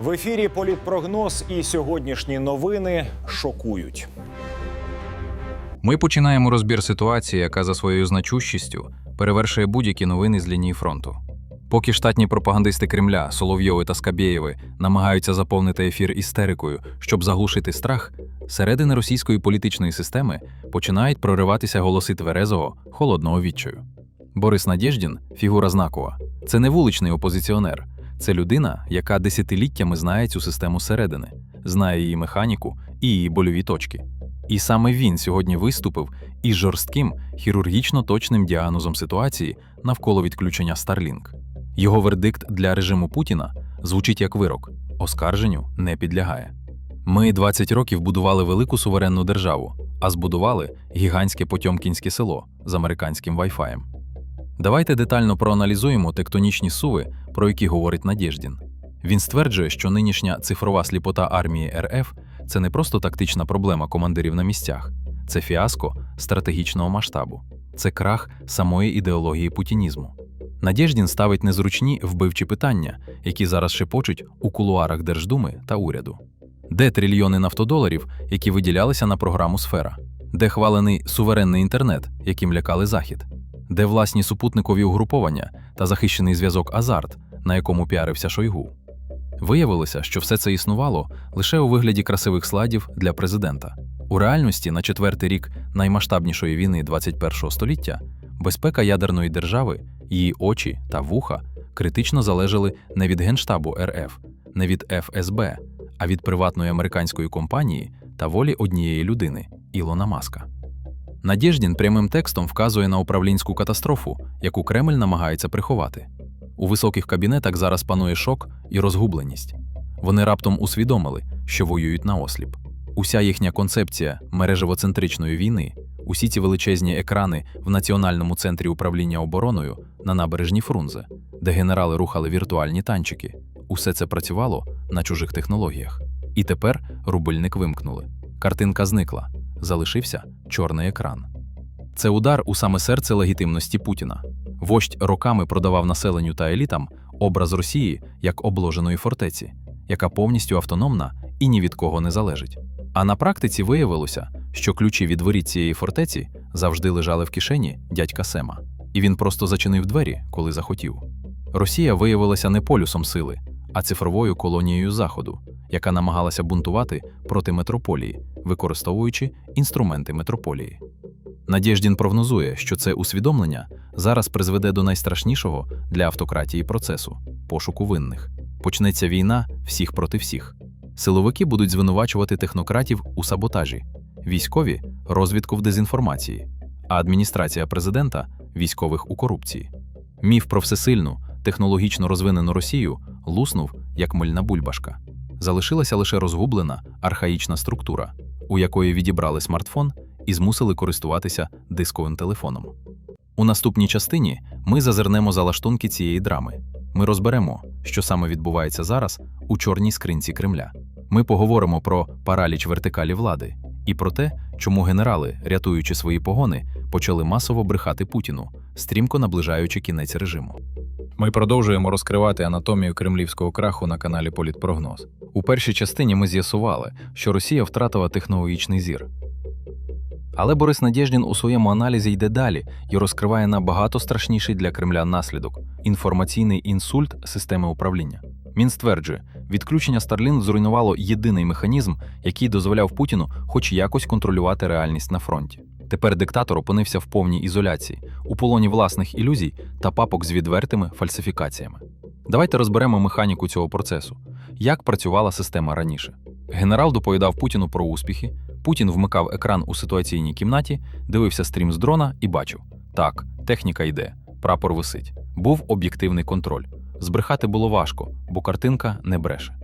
В ефірі Політпрогноз і сьогоднішні новини шокують. Ми починаємо розбір ситуації, яка за своєю значущістю перевершує будь-які новини з лінії фронту. Поки штатні пропагандисти Кремля, Соловйови та Скабєєви намагаються заповнити ефір істерикою, щоб заглушити страх, середини російської політичної системи починають прориватися голоси тверезого, холодного відчаю. Борис Надєждін фігура знакова. Це не вуличний опозиціонер, це людина, яка десятиліттями знає цю систему зсередини, знає її механіку і її больові точки. І саме він сьогодні виступив із жорстким хірургічно точним діагнозом ситуації навколо відключення Starlink. Його вердикт для режиму Путіна звучить як вирок: оскарженню не підлягає. Ми 20 років будували велику суверенну державу, а збудували гігантське Потьомкінське село з американським вайфаєм. Давайте детально проаналізуємо тектонічні суви, про які говорить Надєждін. Він стверджує, що нинішня цифрова сліпота армії РФ це не просто тактична проблема командирів на місцях, це фіаско стратегічного масштабу, це крах самої ідеології путінізму. Надєждін ставить незручні вбивчі питання, які зараз шепочуть у кулуарах Держдуми та уряду. Де трильйони нафтодоларів, які виділялися на програму Сфера? Де хвалений суверенний інтернет, яким лякали Захід? Де власні супутникові угруповання та захищений зв'язок Азарт, на якому піарився Шойгу? Виявилося, що все це існувало лише у вигляді красивих слайдів для президента. У реальності на четвертий рік наймасштабнішої війни 21 століття безпека ядерної держави, її очі та вуха критично залежали не від Генштабу РФ, не від ФСБ, а від приватної американської компанії та волі однієї людини Ілона Маска. Надєждін прямим текстом вказує на управлінську катастрофу, яку Кремль намагається приховати. У високих кабінетах зараз панує шок і розгубленість. Вони раптом усвідомили, що воюють наосліп. Уся їхня концепція мережевоцентричної війни, усі ці величезні екрани в Національному центрі управління обороною на набережні Фрунзе, де генерали рухали віртуальні танчики, усе це працювало на чужих технологіях. І тепер рубильник вимкнули. Картинка зникла, залишився чорний екран. Це удар у саме серце легітимності Путіна. Вождь роками продавав населенню та елітам образ Росії як обложеної фортеці, яка повністю автономна і ні від кого не залежить. А на практиці виявилося, що ключі від воріт цієї фортеці завжди лежали в кишені дядька Сема, і він просто зачинив двері, коли захотів. Росія виявилася не полюсом сили, а цифровою колонією Заходу, яка намагалася бунтувати проти метрополії, використовуючи інструменти метрополії. Надєждін прогнозує, що це усвідомлення зараз призведе до найстрашнішого для автократії процесу пошуку винних. Почнеться війна всіх проти всіх. Силовики будуть звинувачувати технократів у саботажі, військові розвідку в дезінформації, а адміністрація президента військових у корупції. Міф про всесильну, технологічно розвинену Росію луснув як мильна бульбашка. Залишилася лише розгублена архаїчна структура, у якої відібрали смартфон і змусили користуватися дисковим телефоном. У наступній частині ми зазирнемо за лаштунки цієї драми. Ми розберемо, що саме відбувається зараз у чорній скринці Кремля. Ми поговоримо про параліч вертикалі влади і про те, чому генерали, рятуючи свої погони, почали масово брехати Путіну, стрімко наближаючи кінець режиму. Ми продовжуємо розкривати анатомію кремлівського краху на каналі Політпрогноз. У першій частині ми з'ясували, що Росія втратила технологічний зір. Але Борис Надєждін у своєму аналізі йде далі і розкриває набагато страшніший для Кремля наслідок інформаційний інсульт системи управління. Він стверджує, відключення Starlink зруйнувало єдиний механізм, який дозволяв Путіну хоч якось контролювати реальність на фронті. Тепер диктатор опинився в повній ізоляції, у полоні власних ілюзій та папок з відвертими фальсифікаціями. Давайте розберемо механіку цього процесу, як працювала система раніше. Генерал доповідав Путіну про успіхи. Путін вмикав екран у ситуаційній кімнаті, дивився стрім з дрона і бачив: так, техніка йде, прапор висить. Був об'єктивний контроль. Збрехати було важко, бо картинка не бреше.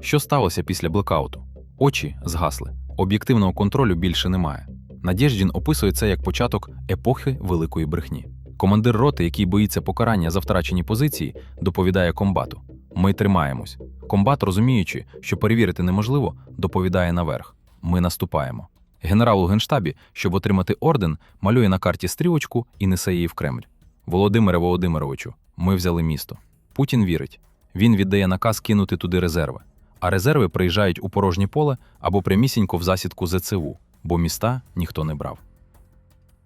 Що сталося після блекауту? Очі згасли. Об'єктивного контролю більше немає. Надєждін описує це як початок епохи великої брехні. Командир роти, який боїться покарання за втрачені позиції, доповідає комбату: Ми тримаємось. Комбат, розуміючи, що перевірити неможливо, доповідає наверх: Ми наступаємо. Генерал у генштабі, щоб отримати орден, малює на карті стрілочку і несе її в Кремль. Володимире Володимировичу, ми взяли місто. Путін вірить. Він віддає наказ кинути туди резерви. а резерви приїжджають у порожнє поле або прямісінько в засідку ЗЦУ, бо міста ніхто не брав.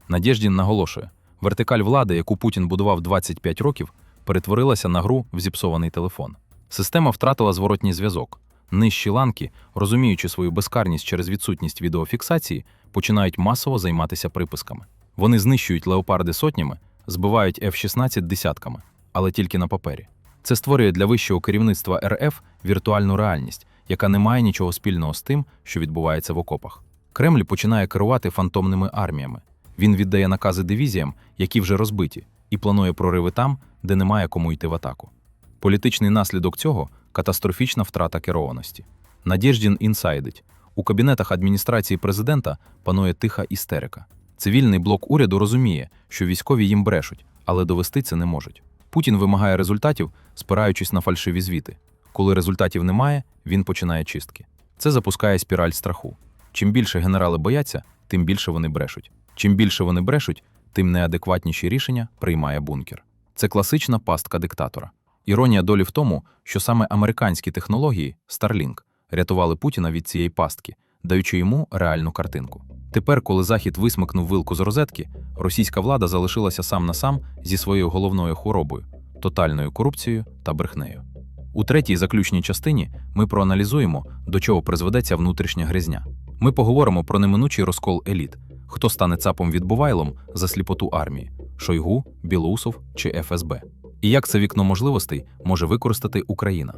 Надєждін наголошує: вертикаль влади, яку Путін будував 25 років, перетворилася на гру в зіпсований телефон. Система втратила зворотній зв'язок. Нижчі ланки, розуміючи свою безкарність через відсутність відеофіксації, починають масово займатися приписками. Вони знищують леопарди сотнями, збивають F-16 десятками, але тільки на папері. Це створює для вищого керівництва РФ віртуальну реальність, яка не має нічого спільного з тим, що відбувається в окопах. Кремль починає керувати фантомними арміями. Він віддає накази дивізіям, які вже розбиті, і планує прориви там, де немає кому йти в атаку. Політичний наслідок цього катастрофічна втрата керованості. Надєждін інсайдить. У кабінетах адміністрації президента панує тиха істерика. Цивільний блок уряду розуміє, що військові їм брешуть, але довести це не можуть. Путін вимагає результатів, спираючись на фальшиві звіти. Коли результатів немає, він починає чистки. Це запускає спіраль страху. Чим більше генерали бояться, тим більше вони брешуть. Чим більше вони брешуть, тим неадекватніші рішення приймає бункер. Це класична пастка диктатора. Іронія долі в тому, що саме американські технології Starlink рятували Путіна від цієї пастки, даючи йому реальну картинку. Тепер, коли Захід висмикнув вилку з розетки, російська влада залишилася сам на сам зі своєю головною хворобою тотальною корупцією та брехнею. У третій заключній частині ми проаналізуємо, до чого призведеться внутрішня гризня. Ми поговоримо про неминучий розкол еліт, хто стане цапом відбувайлом за сліпоту армії Шойгу, Білоусов чи ФСБ. І як це вікно можливостей може використати Україна.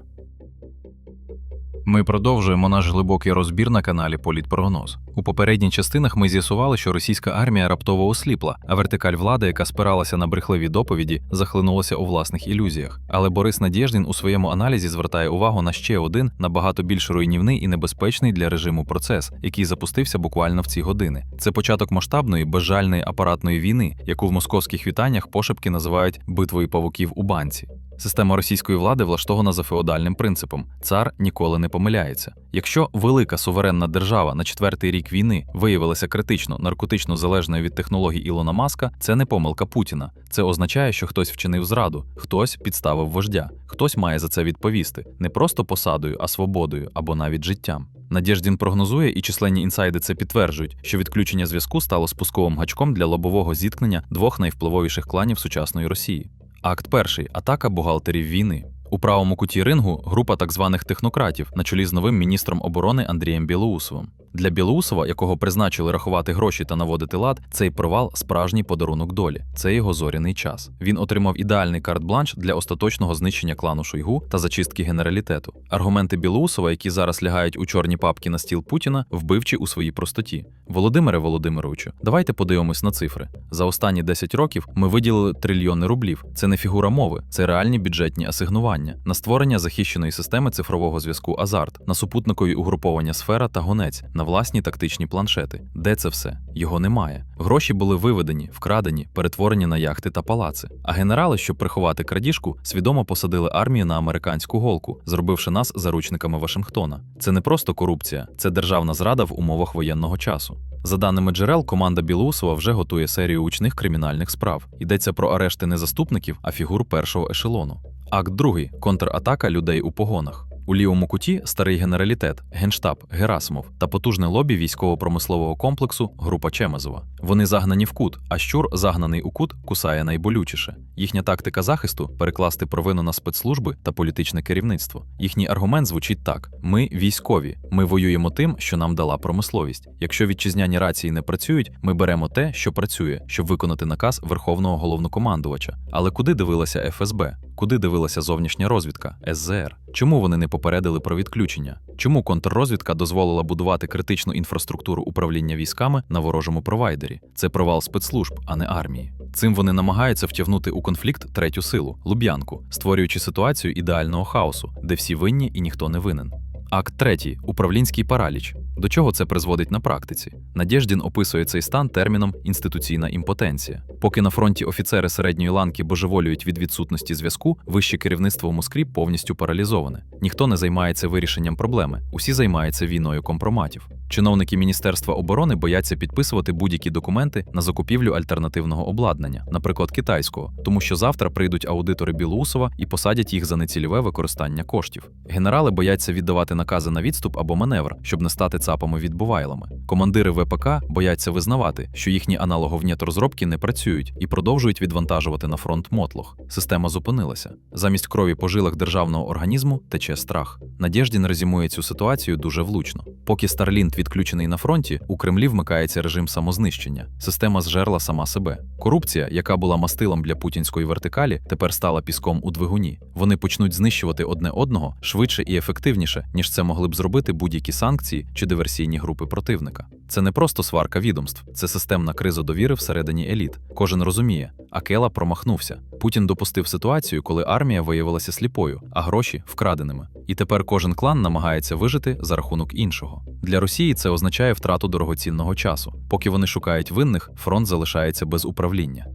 Ми продовжуємо наш глибокий розбір на каналі Політпрогноз. У попередніх частинах ми з'ясували, що російська армія раптово осліпла, а вертикаль влади, яка спиралася на брехливі доповіді, захлинулася у власних ілюзіях. Але Борис Надєждін у своєму аналізі звертає увагу на ще один набагато більш руйнівний і небезпечний для режиму процес, який запустився буквально в ці години. Це початок масштабної безжальної апаратної війни, яку в московських вітаннях пошепки називають битвою павуків у банці. Система російської влади влаштована за феодальним принципом: цар ніколи не помиляється. Якщо велика суверенна держава на четвертий рік війни виявилася критично наркотично залежною від технологій Ілона Маска, це не помилка Путіна. Це означає, що хтось вчинив зраду, хтось підставив вождя, хтось має за це відповісти не просто посадою, а свободою або навіть життям. Надєждін прогнозує, і численні інсайди це підтверджують, що відключення зв'язку стало спусковим гачком для лобового зіткнення двох найвпливовіших кланів сучасної Росії. Акт перший атака бухгалтерів війни. У правому куті рингу група так званих технократів на чолі з новим міністром оборони Андрієм Білоусовим. Для Білоусова, якого призначили рахувати гроші та наводити лад, цей провал справжній подарунок долі. Це його зоряний час. Він отримав ідеальний карт-бланш для остаточного знищення клану Шойгу та зачистки генералітету. Аргументи Білоусова, які зараз лягають у чорні папки на стіл Путіна, вбивчі у своїй простоті. Володимире Володимировичу, давайте подивимось на цифри. За останні 10 років ми виділили трильйони рублів. Це не фігура мови, це реальні бюджетні асигнування на створення захищеної системи цифрового зв'язку Азарт, на супутникові угруповання сфера та гонець, на власні тактичні планшети. Де це все? Його немає. Гроші були виведені, вкрадені, перетворені на яхти та палаци. А генерали, щоб приховати крадіжку, свідомо посадили армію на американську голку, зробивши нас заручниками Вашингтона. Це не просто корупція, це державна зрада в умовах воєнного часу. За даними джерел, команда Білоусова вже готує серію гучних кримінальних справ. Йдеться про арешти не заступників, а фігур першого ешелону. Акт другий контратака людей у погонах. У лівому куті старий генералітет, генштаб, Герасимов та потужне лобі військово-промислового комплексу група Чемезова. Вони загнані в кут, а щур, загнаний у кут, кусає найболючіше. Їхня тактика захисту перекласти провину на спецслужби та політичне керівництво. Їхній аргумент звучить так: ми військові, ми воюємо тим, що нам дала промисловість. Якщо вітчизняні рації не працюють, ми беремо те, що працює, щоб виконати наказ верховного головнокомандувача. Але куди дивилася ФСБ? Куди дивилася зовнішня розвідка СЗР? Чому вони не попередили про відключення? Чому контррозвідка дозволила будувати критичну інфраструктуру управління військами на ворожому провайдері? Це провал спецслужб, а не армії. Цим вони намагаються втягнути у конфлікт третю силу луб'янку, створюючи ситуацію ідеального хаосу, де всі винні і ніхто не винен. Акт третій управлінський параліч. До чого це призводить на практиці? Надєждін описує цей стан терміном інституційна імпотенція. Поки на фронті офіцери середньої ланки божеволюють від відсутності зв'язку, вище керівництво в Москві повністю паралізоване. Ніхто не займається вирішенням проблеми, усі займаються війною компроматів. Чиновники Міністерства оборони бояться підписувати будь-які документи на закупівлю альтернативного обладнання, наприклад, китайського, тому що завтра прийдуть аудитори Білоусова і посадять їх за нецільове використання коштів. Генерали бояться віддавати накази на відступ або маневр, щоб не стати цапами відбувайлами. Командири ВПК бояться визнавати, що їхні аналоговні розробки не працюють і продовжують відвантажувати на фронт мотлох. Система зупинилася. Замість крові по жилах державного організму тече страх. Надєждін резюмує цю ситуацію дуже влучно. Поки Старлінт відключений на фронті, у Кремлі вмикається режим самознищення. Система зжерла сама себе. Корупція, яка була мастилом для путінської вертикалі, тепер стала піском у двигуні. Вони почнуть знищувати одне одного швидше і ефективніше, ніж це могли б зробити будь-які санкції чи диверсійні групи противника. Це не просто сварка відомств, це системна криза довіри всередині еліт. Кожен розуміє, Акела промахнувся. Путін допустив ситуацію, коли армія виявилася сліпою, а гроші вкраденими. І тепер кожен клан намагається вижити за рахунок іншого. Для Росії це означає втрату дорогоцінного часу. Поки вони шукають винних, фронт залишається без управління.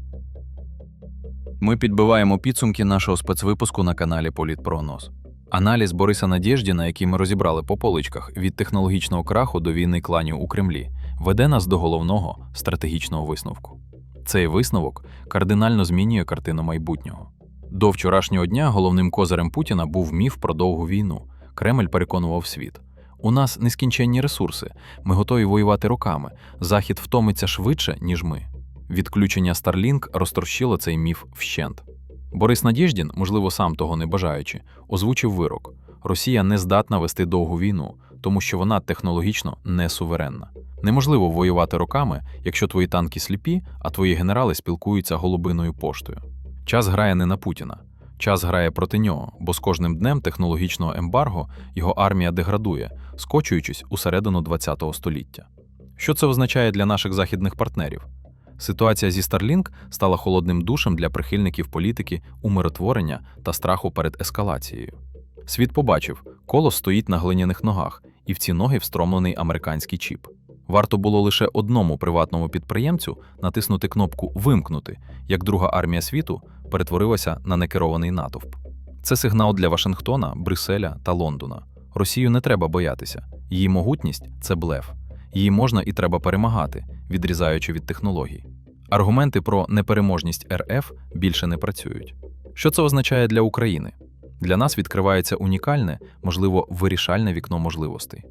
Ми підбиваємо підсумки нашого спецвипуску на каналі Політпрогноз. Аналіз Бориса Надєждіна, який ми розібрали по поличках від технологічного краху до війни кланів у Кремлі, веде нас до головного стратегічного висновку. Цей висновок кардинально змінює картину майбутнього. До вчорашнього дня головним козирем Путіна був міф про довгу війну. Кремль переконував світ. У нас нескінченні ресурси, ми готові воювати роками. Захід втомиться швидше, ніж ми. Відключення Starlink розтрощило цей міф вщент. Борис Надєждін, можливо, сам того не бажаючи, озвучив вирок: Росія не здатна вести довгу війну, тому що вона технологічно не суверенна. Неможливо воювати роками, якщо твої танки сліпі, а твої генерали спілкуються голубиною поштою. Час грає не на Путіна. Час грає проти нього, бо з кожним днем технологічного ембарго його армія деградує, скочуючись у середину ХХ століття. Що це означає для наших західних партнерів? Ситуація зі Starlink стала холодним душем для прихильників політики умиротворення та страху перед ескалацією. Світ побачив, колос стоїть на глиняних ногах, і в ці ноги встромлений американський чіп. Варто було лише одному приватному підприємцю натиснути кнопку Вимкнути, як друга армія світу перетворилася на некерований натовп. Це сигнал для Вашингтона, Брюсселя та Лондона. Росію не треба боятися. Її могутність це блеф. Її можна і треба перемагати, відрізаючи від технологій. Аргументи про непереможність РФ більше не працюють. Що це означає для України? Для нас відкривається унікальне, можливо, вирішальне вікно можливостей.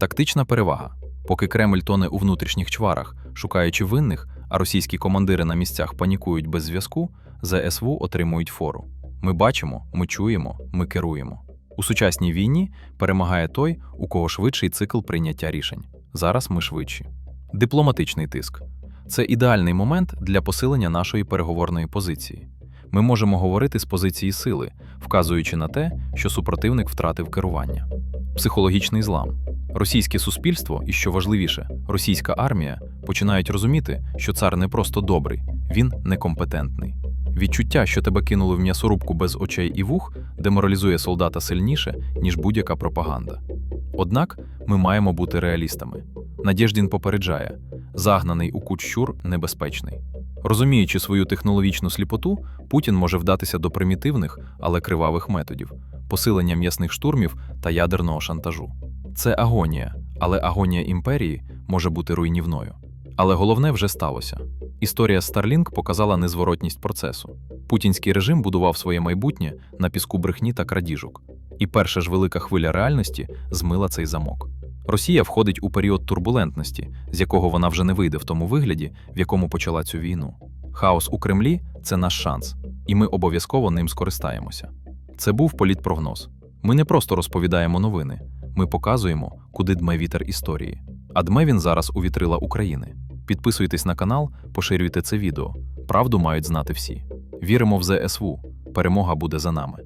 Тактична перевага. Поки Кремль тоне у внутрішніх чварах, шукаючи винних, а російські командири на місцях панікують без зв'язку, ЗСВ отримують фору. Ми бачимо, ми чуємо, ми керуємо. У сучасній війні перемагає той, у кого швидший цикл прийняття рішень. Зараз ми швидші. Дипломатичний тиск це ідеальний момент для посилення нашої переговорної позиції. Ми можемо говорити з позиції сили, вказуючи на те, що супротивник втратив керування. Психологічний злам. Російське суспільство, і що важливіше, російська армія починають розуміти, що цар не просто добрий, він некомпетентний. Відчуття, що тебе кинули в м'ясорубку без очей і вух, деморалізує солдата сильніше, ніж будь-яка пропаганда. Однак ми маємо бути реалістами. Надєждін попереджає: загнаний у кут щур небезпечний. Розуміючи свою технологічну сліпоту, Путін може вдатися до примітивних, але кривавих методів, посилення м'ясних штурмів та ядерного шантажу. Це агонія, але агонія імперії може бути руйнівною. Але головне вже сталося. Історія Starlink показала незворотність процесу. Путінський режим будував своє майбутнє на піску брехні та крадіжок. І перша ж велика хвиля реальності змила цей замок. Росія входить у період турбулентності, з якого вона вже не вийде в тому вигляді, в якому почала цю війну. Хаос у Кремлі це наш шанс, і ми обов'язково ним скористаємося. Це був політпрогноз. Ми не просто розповідаємо новини, ми показуємо, куди дме вітер історії. А дме він зараз у вітрила України. Підписуйтесь на канал, поширюйте це відео. Правду мають знати всі. Віримо в ЗСВ. Перемога буде за нами.